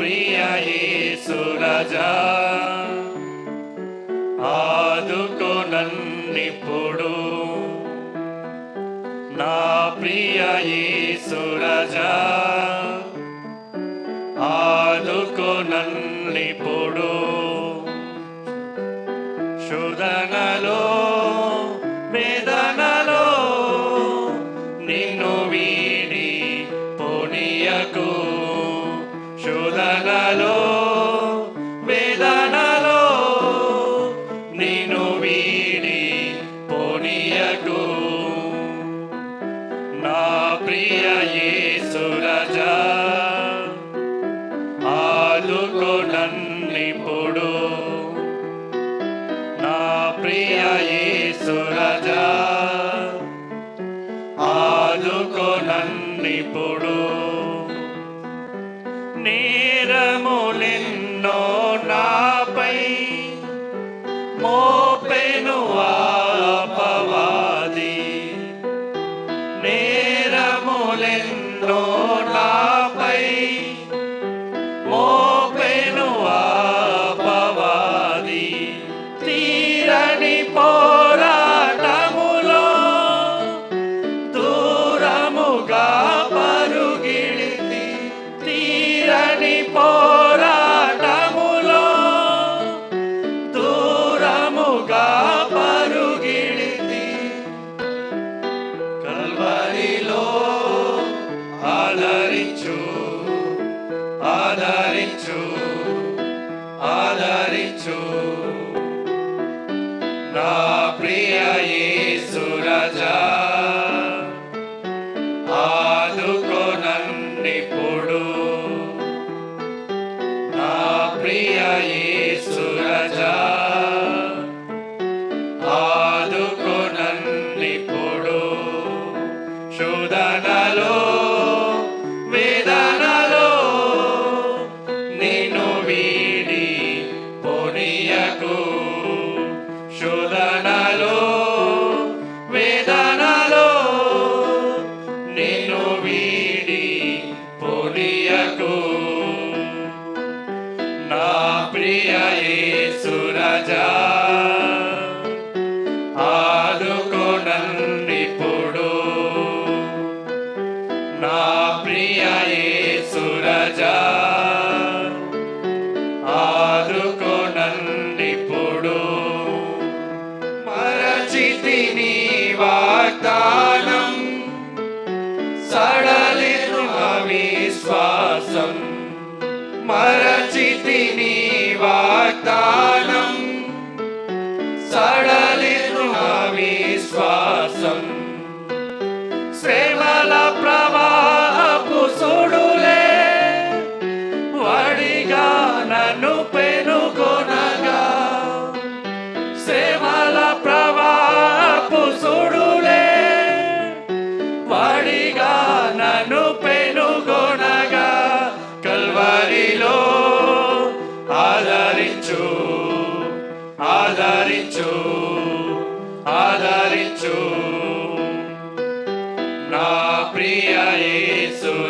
ప్రియ యేసురాజా ఆదుకో నన్నిప్పుడు నా ప్రియ సురజా ఇప్పుడు నా ప్రియ యేసురాజా ఆదుకో నన్నిప్పుడు. నేరములెన్నో నాపై మోపెను ఆపవాది. నేరములెన్నో నా ఆదరించు నా ప్రియ యేసురాజా ఆదుకో నన్నిప్పుడు నా ప్రియ యేసురాజా ఆదుకో నన్నిప్పుడు శోధనలో மரச்சி தினி வார்த்தா ఆదరించు ఆదరించు. నా ప్రియ యేసు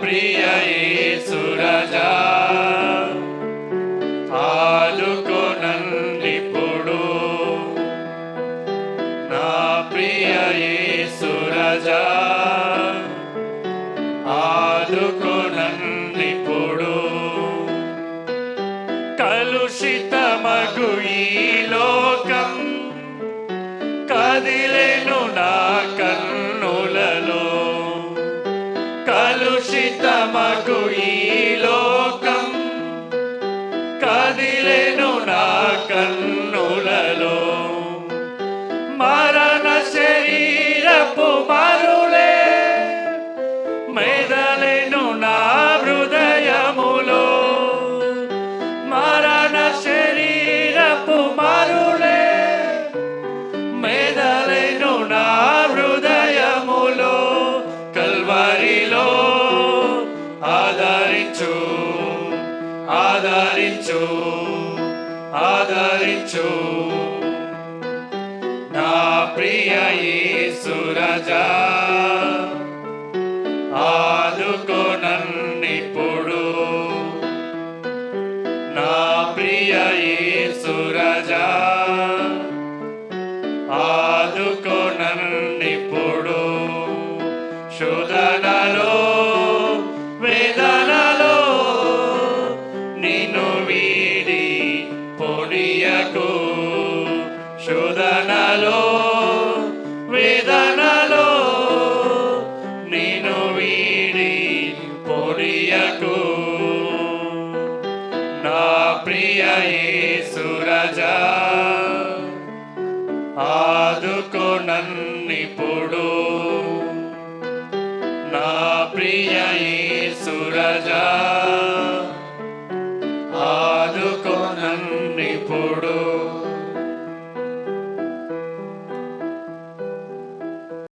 ప్రియ యేసురాజా ఆదుకో నా ప్రియ యేసురాజా ఆదుకో కలుషితమగు ఈ లోకం. కదిలేను నా కన్నులలో కలుషితమగు ఆదరించు ఆదరించు. నా ప్రియ యేసురజా ఆదుకో నన్నిప్పుడు నా ప్రియ యేసురజా ఆదుకో నన్నిప్పుడు శోధనలో శోధనలో వేదనలో నిన్ను వీడి పొడియకు. నా ప్రియ యేసురజా ఆదుకో నన్నిప్పుడు. నా ప్రియ యేసురజా